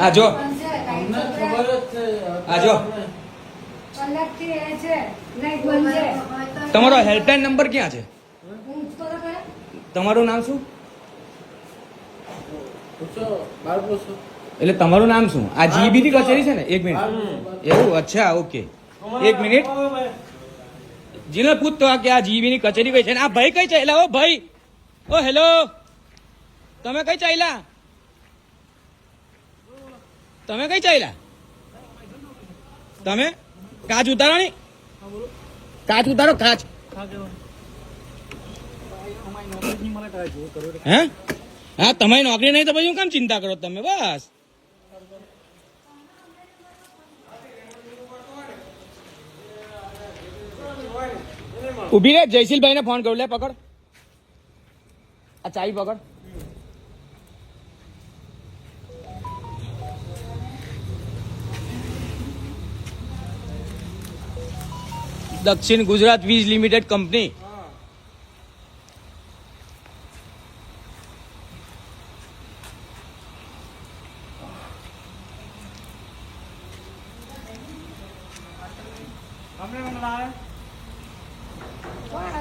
આ જો. આ જો. તમારો હેલ્પલાઇન નંબર ક્યાં છે. તમારું નામ શું? એટલે તમારું નામ શું? આ જીબીની કચેરી છે ને? એક મિનિટ. એવું? અચ્છા ઓકે. એક મિનિટ. જીનલ પૂછતો આ કે આ જીબી ની કચેરી કઈ છે ને? આ ભાઈ કઈ છે? એટલે ભાઈ. ઓ, હેલો. તમે કઈ ચાલ્યા તમે કઈ ચાલ્યા તમે? કાચ ઉતારો ની. કાચ ઉતારો, કાચ. હે? હા, તમારી નોકરી નહીં તો પછી હું કેમ ચિંતા કરો તમે? બસ. ઊભી રે જયશીલભાઈ ને ફોન કરું, લે, પકડ. આ ચાવી પકડ દક્ષિણ ગુજરાત વીજ લિમિટેડ કંપની કોણ આવે ચાવા રોડ પર કરવાની?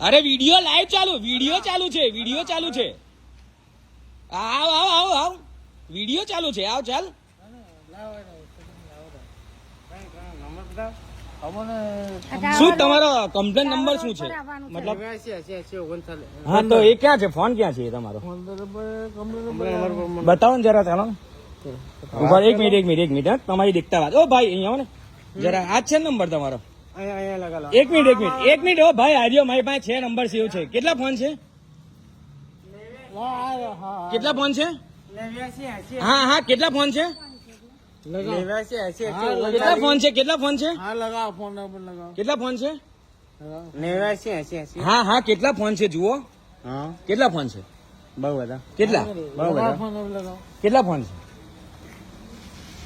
અરે વીડિયો લાઈવ ચાલુ વીડિયો ચાલુ છે વીડિયો ચાલુ છે. આવ આવ આવ આવ. વીડિયો ચાલુ છે, આવ, ચાલ. શું તમારો કમ્પ્લેન નંબર શું છે. મતલબ હા, તો એ ક્યાં છે? ફોન ક્યાં છે તમારો? બતાવો ને જરા ચાલો. એક મિનિટ એક મિનિટ એક મિનિટ તમારી દેખતા વાત. ઓ ભાઈ, અહીંયા ને. જરા, આ છે નંબર તમારો? એક મિનિટ એક મિનિટ એક મિનિટ હો ભાઈ આર્યો મારી પાસે છે નંબર સેવ છે કેટલા ફોન છે કેટલા ફોન છે હા હા કેટલા ફોન છે કેટલા ફોન છે કેટલા ફોન છે હા લગાવો ફોન નંબર લગાવો કેટલા ફોન છે હા હા કેટલા ફોન છે જુઓ હા કેટલા ફોન છે બહુ બધા કેટલા કેટલા ફોન છે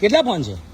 કેટલા ફોન છે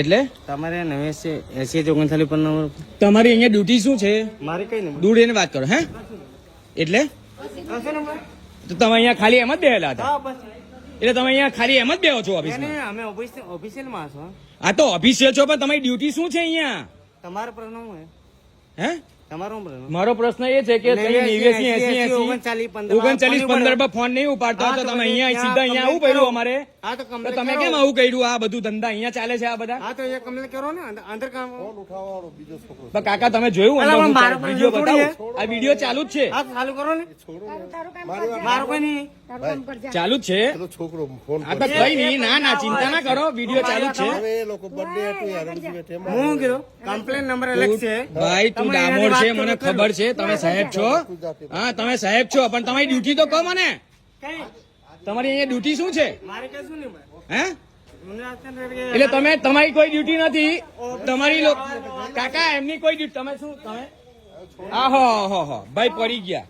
એટલે? તમારે નેવ્યાસી એસી ઓગણચાલીસ પર નંબર તમારી અહીંયા ડ્યુટી શું છે? મારી કઈ નહીં દૂર એને વાત કરો હે? એટલે? તો તમે અહીંયા ખાલી એમ જ બેહેલા હતા? એટલે તમે અહીંયા ખાલી એમ જ બેહો છો ઓફિસ અમે ઓફિસિયલમાં છો આ તો ઓફિસિયલ છો પણ તમારી ડ્યુટી શું છે અહીંયા? તમારો પ્રશ્ન હે હે? તમારો પ્રશ્ન? મારો પ્રશ્ન એ છે કે તમે નેવ્યાસી, એંસી, ઓગણચાલીસ પંદર ઓગણચાલીસ પંદર પર ફોન નહીં ઉપાડતા તો તમે અહીંયા સીધા અહીંયા આવું પડ્યું અમારે? હા તો તમે કેમ આવું કર્યું? આ બધું ધંધા અહીંયા ચાલે છે આ બધા? હા તો એ કમ્પ્લેન કરો ને અંદર- કાકા તમે જોયું વીડિયો પણ આ વીડિયો ચાલુ જ છે. હા ચાલુ કરો ને. તારું તારું કામ કરજે. મારો કોઈ નહીં. તારું કામ કરજે. ચાલુ જ છે? છોકરો ફોન આ તો કઈ નહીં ના ના ચિંતા ના કરો વીડિયો ચાલુ જ છે. એ લોકો બર્થડે હું કીધું કમ્પ્લેન નંબર અલગ છે ભાઈ તું ડામોર છે મને ખબર છે તમે સાહેબ છો? હા તમે સાહેબ છો પણ તમારી ડ્યુટી તો કહો મને. કઈ? તમારી અહીંયા ડ્યુટી શું છે? ભાઈ. હે? એટલે તમે તમારી કોઈ ડ્યુટી નથી. તમારી કાકા એમની કોઈ ડ્યુટી તમે શું તમે? આહો હો હો ભાઈ પડી ગયા.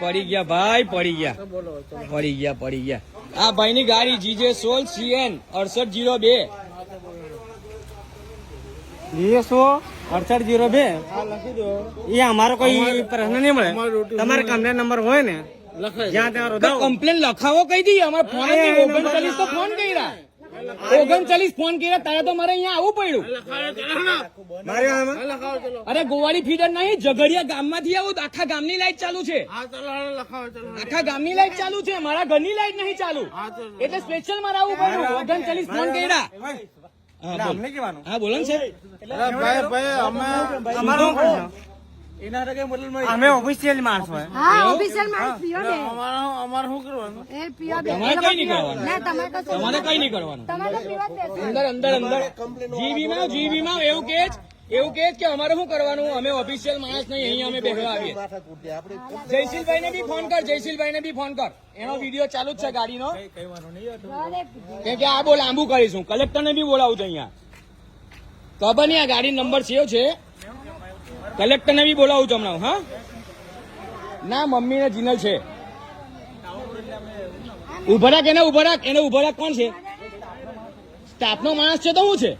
પડી ગયા ભાઈ પડી ગયા. પડી ગયા પડી ગયા. આ ભાઈની ગાડી જીજે સોલ સીએન અડસઠ જીરો બે. જીરો સો અડસઠ જીરો બે? એ અમારો કોઈ પ્રશ્ન નહીં મળે. તમારે કમ્પ્લેન નંબર હોય ને કમ્પ્લેન લખાવો કઈ દઈએ. અમારે ફોન ઓગણચાલીસ તો ફોન કર્યા. ઓગણચાલીસ ફોન કર્યા તારે તો મારે અહીંયા આવવું પડ્યું. અરે ગોવાળી ફીડર નહીં ઝઘડિયા ગામમાંથી આવું તો આખા ગામની લાઈટ ચાલુ છે. હા ચલો હાલો આખા ગામની લાઈટ ચાલુ છે મારા ઘરની લાઈટ નહીં ચાલુ. એટલે સ્પેશિયલ મારે આવવું પડ્યું. ઓગણચાલીસ ફોન કર્યા. હા, બોલ. હા ને સાહેબ. અરે રગે મતલબ અમે ઓફિશિયલ માણસ હોય હા ઓફિશિયલ માણસ પીઓ ને. અમારે અમાર શું કરવાનું? એ પીઓ બે તમારે કઈ નહીં કરવાનું? ના તમારે કશું તમારે કઈ નહીં કરવાનું. તમારે પીવા જ અંદર અંદર અંદર. જીવી માં જીવી માં એવું કે જ એવું કે જ કે અમારે શું કરવાનું? અમે ઓફિશિયલ માણસ નહીં અહીંયા અમે બેસવા આવીએ. જયશીલભાઈ ને બી ફોન કર જયશીલભાઈ ને બી ફોન કર. એનો વીડિયો ચાલુ જ છે ગાડીનો. કેમ કે આ બહુ લાંબુ કરીશું. કલેક્ટર ને બી બોલાવું છું અહીંયા. ખબર નહીં આ ગાડી નંબર સેવ છે. કલેક્ટર ને બી બોલાવું છું હમણાં હા? ના મમ્મી ને જીનલ છે. ઊભા રાખ એને ઊભા રાખ એને ઊભા રાખ કોણ છે? સ્ટાફ નો માણસ છે તો શું છે?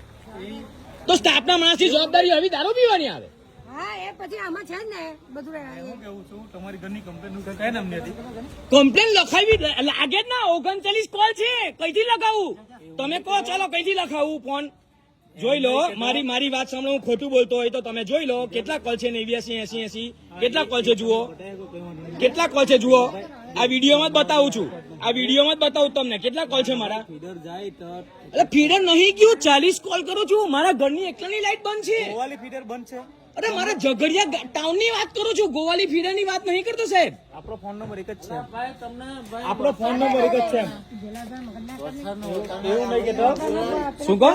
તો સ્ટાફ ના માણસની જવાબદારી હવે દારૂ પીવાની આવે. હા એ પછી આમાં છે ને બધું કમ્પ્લેન લખાવી લાગે જ ના ઓગણચાલીસ કોલ છે કઈથી લખાવું? તમે કહો ચાલો કઈથી લખાવું ફોન જોઈ લો મારી મારી વાત સાંભળો હું ખોટું બોલતો હોય તો તમે જોઈ લો કેટલા કોલ છે નેવ્યાસી એસી એસી કેટલા કોલ છે જુઓ? કેટલા કોલ છે જુઓ? આ વિડીયોમાં જ બતાવું છું. આ વિડીયોમાં જ બતાવું તમને. કેટલા કોલ છે મારા? એટલે ફીડર નહીં ગયું ચાલીસ કોલ કરું છું. મારા ઘરની એકલાની લાઈટ બંધ છે. ફીડર બંધ છે. અરે મારા ઝઘડિયા ટાઉનની વાત કરું છું ગોવાલી ફીડરની વાત નહીં કરતો સાહેબ. આપણો ફોન નંબર એક જ છે. ભાઈ તમને ભાઈ આપણો ફોન નંબર એક જ છે. એવું નહીં કેતો શું કહો?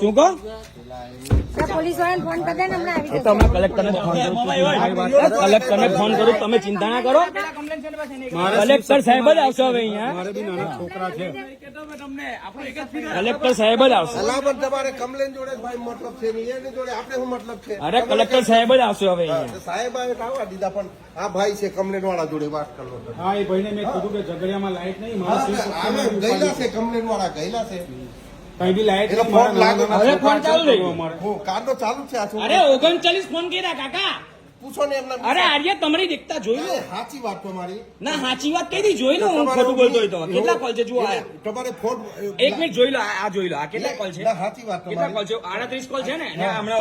શું કહો? પોલીસ વાળાને ફોન કરી દે ને હમણાં આવી એ તો કલેક્ટરને ફોન કરું. કલેક્ટરને ફોન કરું તમે ચિંતા ના કરો. કલેક્ટર સાહેબ જ આવશે હવે અહીંયા. મારે બી નાના છોકરા છે. કલેક્ટર સાહેબ જ આવશે. પણ તમારે કમ્પ્લેન જોડે ભાઈ મતલબ છે નહીં એની જોડે આપણે શું મતલબ છે? અરે કલેક્ટર સાહેબ જ આવશે હવે સાહેબ આવે આવવા દીધા પણ આ ભાઈ છે કમ્પ્લેન વાળા જોડે વાત કરો હા એ ભાઈને મેં કીધું કે ઝઘડિયામાં લાઈટ નહીં મારા ગયેલા છે કમ્પ્લેન વાળા ગયેલા છે. કઈ બી લાઈટ એનો નહીં, ફોન ચાલુ છે અરે ઓગણચાલીસ ફોન કર્યા કાકા. પૂછો ને એમના અરે આર્ય તમારી દેખતા જોઈ લો. સાચી વાત તમારી ના સાચી વાત કઈ જોઈ લો હું ખોટું બોલતો તો. કેટલા કોલ છે? જુઓ આ. તમારે ફોન એક મિનિટ જોઈ લો આ જોઈ લો. આ કેટલા કોલ છે? સાચી વાત કેટલા કોલ છે? આડત્રીસ કોલ છે ને? હમણાં